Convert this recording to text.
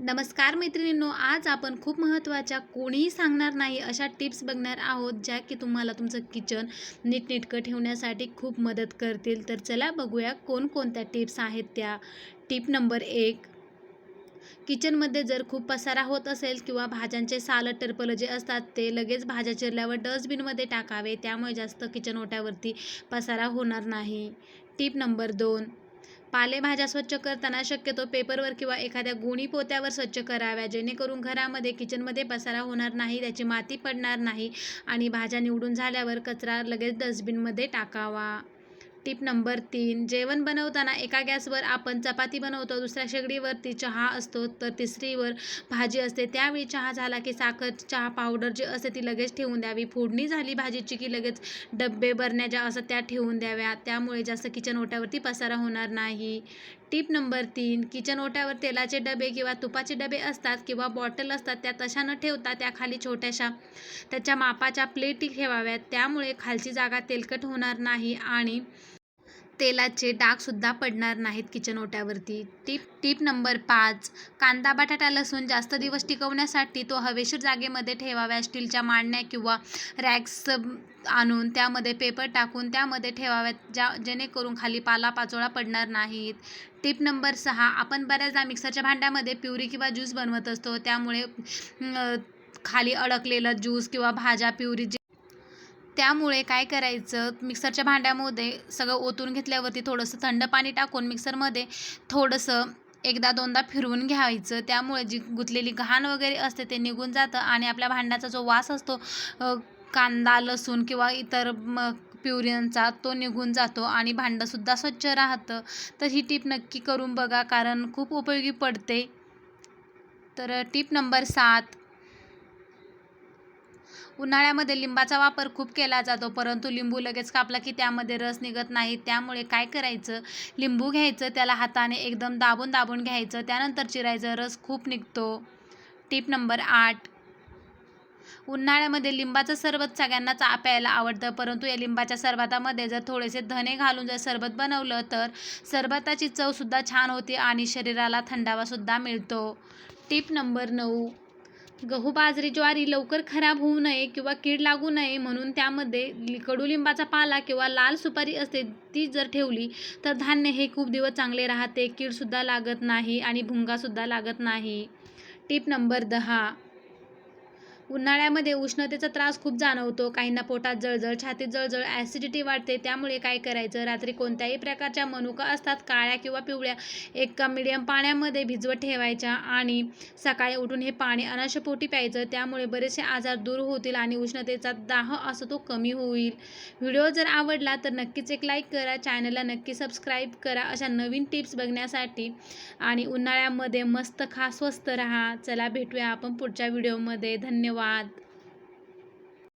नमस्कार मैत्रिणींनो आज आपण खूप महत्त्वाच्या कोणीही सांगणार नाही अशा टिप्स बघणार आहोत ज्या की तुम्हाला तुमचं किचन नीटनेटकं ठेवण्यासाठी खूप मदत करतील. तर चला बघूया कोणकोणत्या टिप्स आहेत त्या. टिप नंबर एक किचनमध्ये जर खूप पसारा होत असेल किंवा भाज्यांचे सालड टर्पल जे असतात ते लगेच भाज्या चिरल्यावर डस्टबिनमध्ये टाकावे. त्यामुळे जास्त किचन ओट्यावरती पसारा होणार नाही. टिप नंबर दोन पालेभाज्या स्वच्छ करताना शक्यतो पेपरवर किंवा एखाद्या गुणी पोत्यावर स्वच्छ कराव्या. जेणेकरून घरामध्ये किचनमध्ये पसारा होणार नाही त्याची माती पडणार नाही आणि भाज्या निवडून झाल्यावर कचरा लगेच डस्टबिनमध्ये टाकावा. टिप नंबर तीन जेवण बनवताना एका गॅसवर आपण चपाती बनवतो दुसऱ्या शेगडीवरती चहा असतो तर तिसरीवर भाजी असते. त्यावेळी चहा झाला की साखर चहा पावडर जी असते ती लगेच ठेवून द्यावी. फोडणी झाली भाजीची की लगेच डब्बे बरण्या ज्या असतात त्या ठेवून द्याव्या. त्यामुळे जास्त किचन ओट्यावरती पसारा होणार नाही. टिप नंबर तीन किचन ओट्यावर तेलाचे डबे किंवा तुपाचे डबे असतात किंवा बॉटल असतात त्या तशा न ठेवता त्या खाली छोट्याशा त्याच्या मापाच्या प्लेटी ठेवाव्यात. त्यामुळे खालची जागा तेलकट होणार नाही आणि तेलाचे डागसुद्धा पडणार नाहीत किचन ओट्यावरती. टिप टिप नंबर पाच. कांदा बटाटा लसूण जास्त दिवस टिकवण्यासाठी तो हवेशीर जागेमध्ये ठेवाव्या स्टीलच्या मांडण्या किंवा रॅक्स आणून त्यामध्ये पेपर टाकून त्यामध्ये ठेवाव्यात ज्या जेणेकरून खाली पाला पाचोळा पडणार नाहीत. टिप नंबर सहा. आपण बऱ्याचदा मिक्सरच्या भांड्यामध्ये प्युरी किंवा ज्यूस बनवत असतो. त्यामुळे खाली अडकलेलं ज्यूस किंवा भाज्या प्युरी जे त्यामुळे काय करायचं? मिक्सरच्या भांड्यामध्ये सगळं ओतून घेतल्यावरती थोडंसं थंड पाणी टाकून मिक्सरमध्ये थोडंसं एकदा दोनदा फिरवून घ्यायचं. त्यामुळे जी गुंतलेली घाण वगैरे असते ते निघून जातं आणि आपल्या भांड्याचा जो वास असतो कांदा लसूण किंवा इतर म प्युरियांचा तो निघून जातो आणि भांडंसुद्धा स्वच्छ राहतं. तर ही टीप नक्की करून बघा कारण खूप उपयोगी पडते. तर टीप नंबर सात उन्हाळ्यामध्ये लिंबाचा वापर खूप केला जातो परंतु लिंबू लगेच कापला की त्यामध्ये रस निघत नाही. त्यामुळे काय करायचं? लिंबू घ्यायचं त्याला हाताने एकदम दाबून दाबून घ्यायचं त्यानंतर चिरायचं रस खूप निघतो. टीप नंबर आठ. उन्हाळ्यामध्ये लिंबाचं सरबत सगळ्यांनाच प्यायला आवडतं परंतु या लिंबाच्या सरबतामध्ये जर थोडेसे धने घालून जर सरबत बनवलं तर सरबताची चवसुद्धा छान होते आणि शरीराला थंडावासुद्धा मिळतो. टिप नंबर नऊ. गहू बाजरी ज्वारी लवकर खराब होऊ नये किंवा कीड लागू नये म्हणून त्यामध्ये कडुलिंबाचा पाला किंवा लाल सुपारी असते ती जर ठेवली तर धान्य हे खूप दिवस चांगले राहते कीडसुद्धा लागत नाही आणि भुंगासुद्धा लागत नाही. टीप नंबर दहा. उन्हाळ्यामध्ये उष्णतेचा त्रास खूप जाणवतो. काहींना पोटात जळजळ छातीत जळजळ ॲसिडिटी वाढते. त्यामुळे काय करायचं? रात्री कोणत्याही प्रकारच्या मनुका असतात काळ्या किंवा पिवळ्या. एका मिडियम पाण्यामध्ये भिजवत ठेवायच्या आणि सकाळी उठून हे पाणी अनाशपोटी प्यायचं. त्यामुळे बरेचसे आजार दूर होतील आणि उष्णतेचा दाह असं तो कमी होईल. व्हिडिओ जर आवडला तर नक्कीच एक लाईक करा. चॅनलला नक्की सबस्क्राईब करा. अशा नवीन टिप्स बघण्यासाठी आणि उन्हाळ्यामध्ये मस्त खा स्वस्त राहा. चला भेटूया आपण पुढच्या व्हिडिओमध्ये. धन्यवाद. ધન્યવાદ.